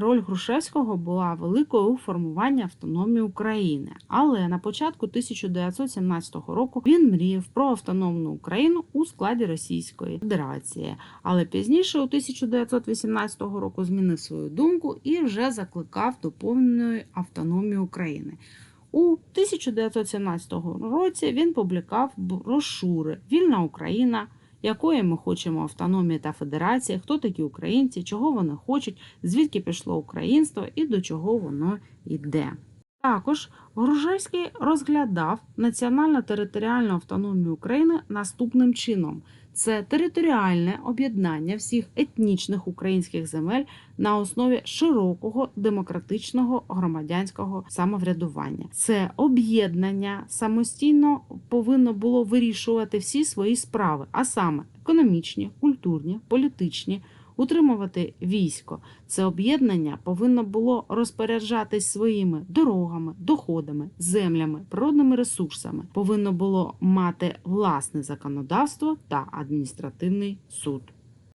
Роль Грушевського була великою у формуванні автономії України, але на початку 1917 року він мріяв про автономну Україну у складі Російської Федерації. Але пізніше, у 1918 року, змінив свою думку і вже закликав до повної автономії України. У 1917 році він публікував брошури Вільна Україна, якої ми хочемо автономії та федерації, хто такі українці, чого вони хочуть, звідки пішло українство і до чого воно йде. Також Гружевський розглядав національно-територіальну автономію України наступним чином: це територіальне об'єднання всіх етнічних українських земель на основі широкого демократичного громадянського самоврядування. Це об'єднання самостійно повинно було вирішувати всі свої справи, а саме економічні, культурні, політичні. Утримувати військо. Це об'єднання повинно було розпоряджатись своїми дорогами, доходами, землями, природними ресурсами. Повинно було мати власне законодавство та адміністративний суд.